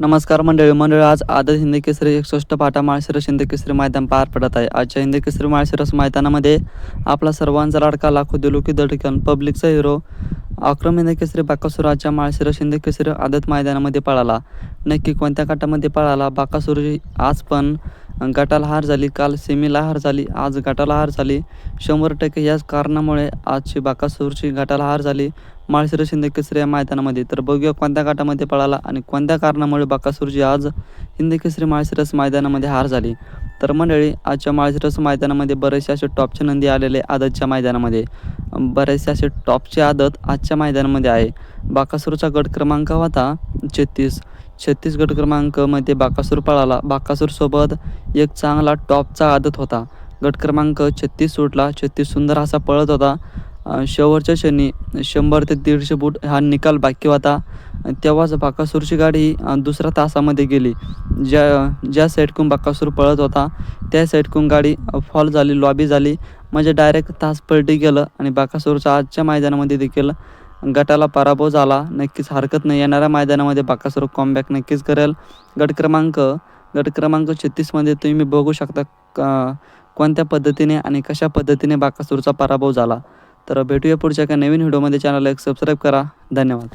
नमस्कार मंडळी मंडळ आज आदत हिंदी केसरी एकसष्ट पाटा माळशिरस हिंदी केसरी मैदान पार पडत आहे. आजच्या हिंदी केसरी माळशिरस मैदानामध्ये आपला सर्वांचा लाडका लाखो दिलुकी दडकन पब्लिकचा हिरो अक्रम हिंदी केसरी बाकासुराच्या माळशिरस हिंदी केसरी आदत मैदानामध्ये पळाला. नक्की कोणत्या काटामध्ये पळाला? बाकासूर आज पण गटाला हार झाली काल सेमीला हार झाली आज गटाला हार झाली. शंभर टक्के याच कारणामुळे आजची बाकासूरची गटाला हार झाली. माळशिरस शिंदे केसरी या मैदानामध्ये. तर बघूया कोणत्या गटामध्ये पळाला आणि कोणत्या कारणामुळे बाकासूरची आज हिंदी केसरी माळशिरस मैदानामध्ये हार झाली. तर मंडळी आजच्या माळशिरस मैदानामध्ये बरेचसे असे टॉपचे नंदी आलेले आदतच्या मैदानामध्ये. बरेचसे असे टॉपचे आदत आजच्या मैदानामध्ये आहे. बाकासूरचा गट क्रमांक होता छत्तीस. छत्तीसगड क्रमांकमध्ये बाकासूर पळाला. बाकासूरसोबत एक चांगला टॉपचा आदत होता. गट क्रमांक छत्तीस सुटला. छत्तीस सुंदर असा पळत होता. शेवटच्या क्षणी शंभर ते दीडशे फूट हा निकाल बाकी होता. तेव्हाच बाकासूरची गाडी दुसऱ्या तासामध्ये गेली. ज्या ज्या साईडकून बाकासूर पळत होता त्या साईडकून गाडी फॉल झाली लॉबी झाली. म्हणजे डायरेक्ट तास पलटी गेलं आणि बाकासूरच्या आजच्या मैदानामध्ये देखील गटाला पराभव झाला. नक्कीच हरकत नाही. येणाऱ्या मैदानामध्ये बाकासूर कॉमबॅक नक्कीच करेल. गट क्रमांक गट क्रमांक छत्तीसमध्ये तुम्ही बघू शकता कोणत्या पद्धतीने आणि कशा पद्धतीने बाकासूरचा पराभव झाला. तर भेटूया पुढच्या एका नवीन व्हिडिओमध्ये चॅनलला एक सबस्क्राईब करा. धन्यवाद.